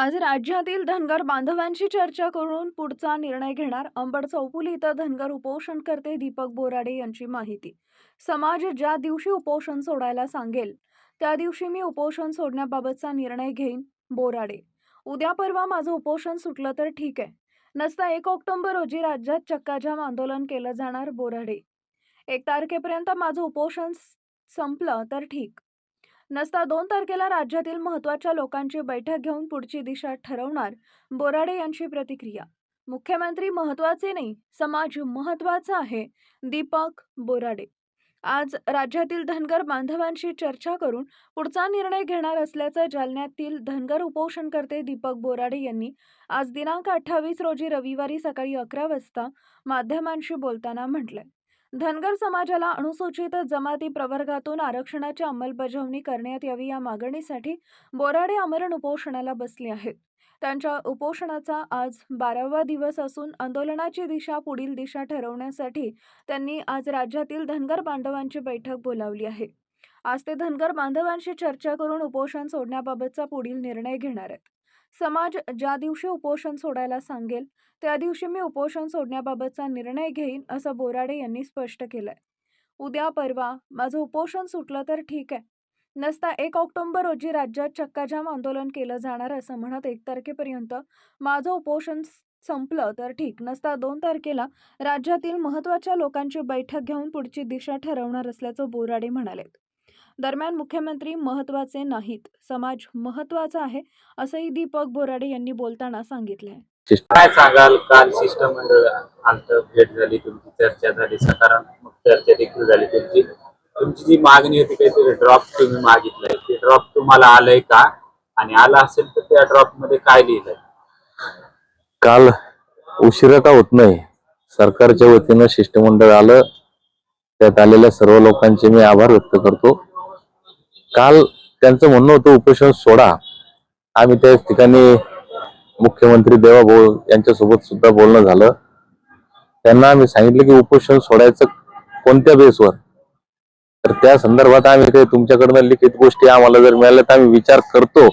आज राज्यातील धनगर बांधवांशी चर्चा करून पुढचा निर्णय घेणार अंबड चौफुली इथं धनगर उपोषणकर्ते दीपक बोराडे यांची माहिती. समाज ज्या दिवशी उपोषण सोडायला सांगेल त्या दिवशी मी उपोषण सोडण्याबाबतचा निर्णय घेईन बोराडे. उद्या परवा माझं उपोषण सुटलं तर ठीक आहे. नसता एक ऑक्टोबर रोजी राज्यात चक्काजाम आंदोलन केलं जाणार बोराडे. एक तारखेपर्यंत माझं उपोषण स- संपलं तर ठीक. नसता दोन तारखेला राज्यातील महत्त्वाच्या लोकांची बैठक घेऊन पुढची दिशा ठरवणार बोराडे यांची प्रतिक्रिया. मुख्यमंत्री महत्त्वाचे नाही समाज महत्त्वाचा आहे दीपक बोराडे. आज राज्यातील धनगर बांधवांशी चर्चा करून पुढचा निर्णय घेणार असल्याचं जालन्यातील धनगर उपोषणकर्ते दीपक बोराडे यांनी आज दिनांक अठ्ठावीस रोजी रविवारी सकाळी अकरा वाजता माध्यमांशी बोलताना म्हटलंय. धनगर समाजाला अनुसूचित जमाती प्रवर्गातून आरक्षणाची अंमलबजावणी करण्यात यावी या मागणीसाठी बोराडे आमरण उपोषणाला बसले आहेत. त्यांच्या उपोषणाचा आज बारावा दिवस असून आंदोलनाची दिशा पुढील दिशा ठरवण्यासाठी त्यांनी आज राज्यातील धनगर बांधवांची बैठक बोलावली आहे. आज ते धनगर बांधवांशी चर्चा करून उपोषण सोडण्याबाबतचा पुढील निर्णय घेणार आहेत. समाज ज्या दिवशी उपोषण सोडायला सांगेल त्या दिवशी मी उपोषण सोडण्याबाबतचा निर्णय घेईन असं बोराडे यांनी स्पष्ट केलंय. उद्या परवा माझं उपोषण सुटलं तर ठीक आहे. नसता एक ऑक्टोबर रोजी राज्यात चक्काजाम आंदोलन केलं जाणार असं म्हणत एक तारखेपर्यंत माझं उपोषण संपलं तर ठीक नसता दोन तारखेला राज्यातील महत्त्वाच्या लोकांची बैठक घेऊन पुढची दिशा ठरवणार असल्याचं बोराडे म्हणाले दरम्यान मुख्यमंत्री महत्त्वाचे नाहीत. समाज महत्त्वाचा आहे असंही दीपक बोराडे यांनी बोलताना सांगितलंय. काय सांगाल? काल शिष्टमंडळ आमचं भेट झाली तुमची चर्चा झाली सकारात्मक चर्चा देखील झाली तुमची. तुमची जी मागणी होती काहीतरी ड्रॉप तुम्ही मागितलंय. ते ड्रॉप तुम्हाला आलंय का? आणि आलं असेल तर त्या ड्रॉपमध्ये काय लिहिलंय? काल उशिरा का होत नाही. सरकारच्या वतीनं शिष्टमंडळ आलं. त्यात आलेल्या सर्व लोकांचे मी आभार व्यक्त करतो. काल त्यांचं म्हणणं होतं उपोषण सोडा. आम्ही त्या ठिकाणी मुख्यमंत्री देवाभाऊ यांच्यासोबत सुद्धा बोलणं झालं. त्यांना आम्ही सांगितलं की उपोषण सोडायचं कोणत्या बेसवर? तर त्या संदर्भात आम्ही काही तुमच्याकडनं लिखित गोष्टी आम्हाला जर मिळाल्या तर आम्ही विचार करतो.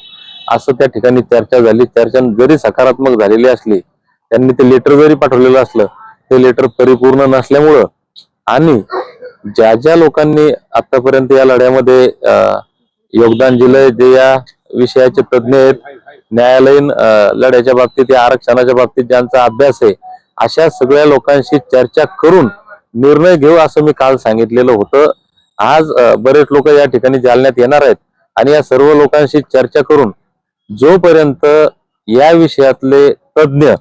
असं त्या ठिकाणी चर्चा झाली. चर्चा जरी सकारात्मक झालेली असली त्यांनी ते लेटर जरी पाठवलेलं असलं ते लेटर परिपूर्ण नसल्यामुळं आणि ज्या ज्या लोकांनी आतापर्यंत या लढ्यामध्ये अं, योगदान दिलंय जे या विषयाचे तज्ज्ञ आहेत. न्यायालयीन लढ्याच्या बाबतीत या आरक्षणाच्या बाबतीत ज्यांचा अभ्यास आहे अशा सगळ्या लोकांशी चर्चा करून निर्णय घेऊ असं मी काल सांगितलेलं होतं. आज बरेच लोक या ठिकाणी जालन्यात येणार आहेत आणि या सर्व लोकांशी चर्चा करून जोपर्यंत या विषयातले तज्ज्ञ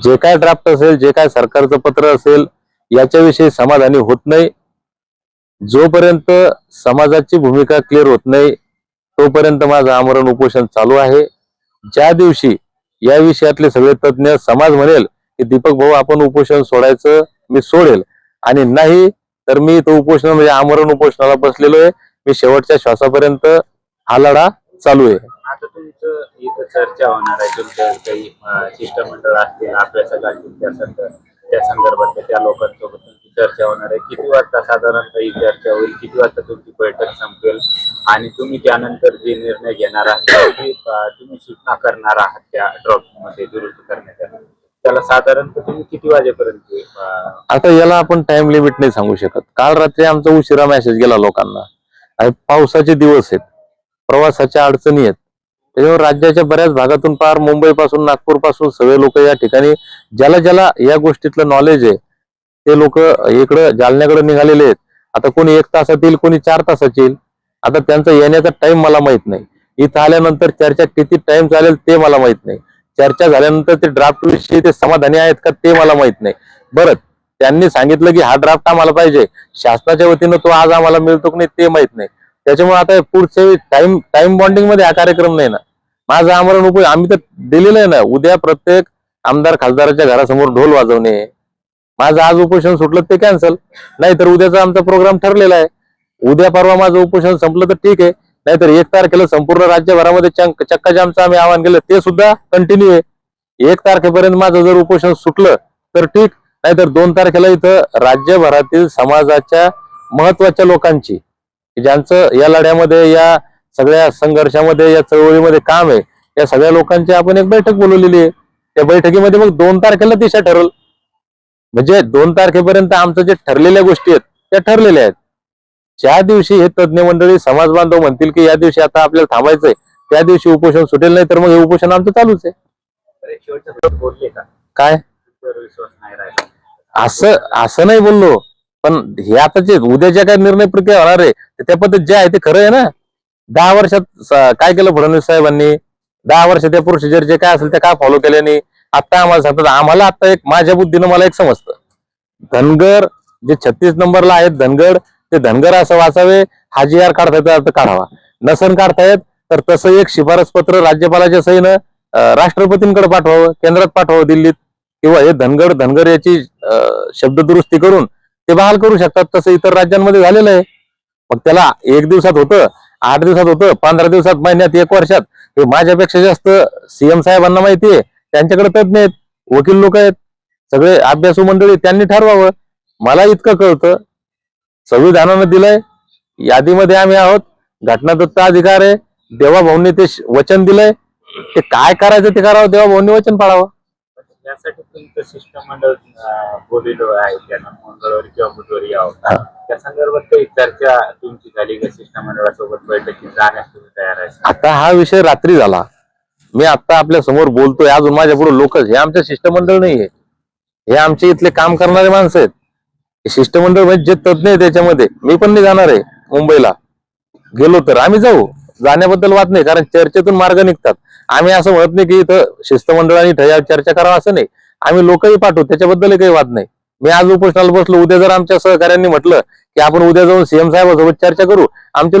जे काय ड्राफ्ट असेल जे काय सरकारचं पत्र असेल याच्याविषयी समाधानी होत नाही जोपर्यंत समाजाची भूमिका क्लिअर होत नाही तोपर्यंत माझं आमरण उपोषण चालू आहे. ज्या दिवशी या विषयातले सगळे तज्ज्ञ समाज म्हणेल की दीपक भाऊ आपण उपोषण सोडायचं मी सोडेल. आणि नाही तर मी तो उपोषण म्हणजे आमरण उपोषणाला बसलेलो आहे. मी शेवटच्या श्वासापर्यंत हा लढा चालू आहे. आता तुमचं इथं चर्चा होणार आहे तुमचं काही शिष्टमंडळ असतील अभ्यासक असतील त्या त्या लोकांसोबत चर्चा होणार आहे. किती वाजता साधारणतः ही चर्चा होईल? किती वाजता तुमची बैठक संपेल? आणि तुम्ही त्यानंतर जे निर्णय घेणार आहात ते तुम्ही सूचना करणार आहात त्या ड्रॉपमध्ये दुरुस्त करण्याच्या? त्याला साधारणतः तुम्ही किती वाजेपर्यंत आता याला आपण टाइम लिमिट नाही सांगू शकत. काल रात्री आमचा उशिरा मेसेज गेला लोकांना. आणि पावसाचे दिवस आहेत. प्रवासाच्या अडचणी आहेत. त्याच्यामुळे राज्याच्या बऱ्याच भागातून पार मुंबई पासून नागपूरपासून सगळे लोक या ठिकाणी ज्याला ज्याला या गोष्टीतलं नॉलेज आहे ते लोक इकडं जालन्याकडे निघालेले आहेत. आता कोणी एक तासात येईल कोणी चार तासात येईल. आता त्यांचा येण्याचा टाइम मला माहीत नाही. इथं आल्यानंतर चर्चा किती टाइम चालेल ते मला माहीत नाही. चर्चा झाल्यानंतर ते ड्राफ्ट विषयी ते समाधानी आहेत का ते मला माहीत नाही. बरं त्यांनी सांगितलं की हा ड्राफ्ट आम्हाला पाहिजे. शासनाच्या वतीनं तो आज आम्हाला मिळतो की नाही ते माहीत नाही. त्याच्यामुळे आता पुढचे टाइम टाइम बॉन्डिंगमध्ये हा कार्यक्रम नाही ना. माझं आमरण उपयोग आम्ही तर दिलेलं आहे ना. उद्या प्रत्येक आमदार खासदाराच्या घरासमोर ढोल वाजवणे माझं आज उपोषण सुटलं ते कॅन्सल नाहीतर उद्याचा आमचा प्रोग्राम ठरलेला आहे. उद्या परवा माझं उपोषण संपलं तर ठीक आहे. नाहीतर एक तारखेला संपूर्ण राज्यभरामध्ये चक्काजामचं आम्ही आवाहन केलं ते सुद्धा कंटिन्यू आहे. एक तारखेपर्यंत माझं जर उपोषण सुटलं तर ठीक. नाहीतर दोन तारखेला इथं राज्यभरातील समाजाच्या महत्त्वाच्या लोकांची ज्यांचं या लढ्यामध्ये या सगळ्या संघर्षामध्ये या चळवळीमध्ये काम आहे. या सगळ्या लोकांची आपण एक बैठक बोलवलेली आहे. त्या बैठकीमध्ये मग दोन तारखेला दिशा ठरल. म्हणजे दोन तारखेपर्यंत आमचं जे ठरलेल्या गोष्टी आहेत त्या ठरलेल्या आहेत. ज्या दिवशी हे तज्ज्ञ मंडळी समाज बांधव म्हणतील की या दिवशी आता आपल्याला थांबायचंय त्या दिवशी उपोषण सुटेल नाही तर मग हे उपोषण आमचं चालूच आहे. का काय? विश्वास असं असं नाही बोललो. पण हे आता जे उद्या ज्या काय निर्णय प्रक्रिया होणार आहे त्या पद्धत जे आहे ते खरं आहे ना? दहा वर्षात काय केलं फडणवीस साहेबांनी? दहा वर्ष त्या प्रोसिजर जे काय असेल ते काय फॉलो केल्याने आता आम्हाला सांगतात आम्हाला आता एक माझ्या बुद्धीनं मला एक समजतं. धनगर जे छत्तीस नंबरला आहेत धनगड ते धनगर असं वाचावे हाजी यार आर काढता येतो काढावा. नसन काढतायत तर तसं एक शिफारस पत्र राज्यपालाच्या सहीनं राष्ट्रपतींकडे पाठवावं केंद्रात पाठवावं दिल्लीत. किंवा हे धनगड धनगर याची शब्द शब्ददुरुस्ती करून ते बहाल करू शकतात तसं इतर राज्यांमध्ये झालेलं आहे. मग त्याला एक दिवसात होतं आठ दिवसात होतं पंधरा दिवसात महिन्यात एक वर्षात. माझ्यापेक्षा जास्त सीएम साहेबांना माहिती आहे. त्यांच्याकडे तज्ञ आहेत वकील लोक आहेत. सगळे अभ्यासू मंडळी त्यांनी ठरवावं. मला इतकं कळतं संविधानानं दिलंय यादीमध्ये आम्ही आहोत. घटनादत्त अधिकार आहे. देवाभाऊंनी ते वचन दिलंय. ते काय करायचं ते करावं देवाभाऊंनी वचन पाळावं. यासाठी तुमचं शिष्टमंडळ बोलिलो आहे त्यांना मंगळवारी किंवा बुधवारी यावं. त्या संदर्भात काही चर्चा तुमची झाली का शिष्टमंडळासोबत बैठकीत? जाण्यास तुम्ही तयार आहे. आता हा विषय रात्री झाला. मी आता आपल्यासमोर बोलतोय. अजून माझ्या पुढे लोक हे आमचं शिष्टमंडळ नाहीये. हे आमचे इथले काम करणारे माणसं आहेत. शिष्टमंडळ म्हणजे जे तज्ञ आहे त्याच्यामध्ये. मी पण नाही जाणार आहे मुंबईला. गेलो तर. आम्ही जाऊ. जाण्याबद्दल वाद नाही कारण चर्चेतून मार्ग निघतात. आम्ही असं म्हणत नाही की इथं शिष्टमंडळाने ठया चर्चा करावं असं नाही. आम्ही लोकही पाठवू त्याच्याबद्दल काही वाद नाही. मी आज उपोषणाला बसलो उद्या जर आमच्या सहकाऱ्यांनी म्हटलं की आपण उद्या जाऊन सीएम साहेबांसोबत चर्चा करू आमचे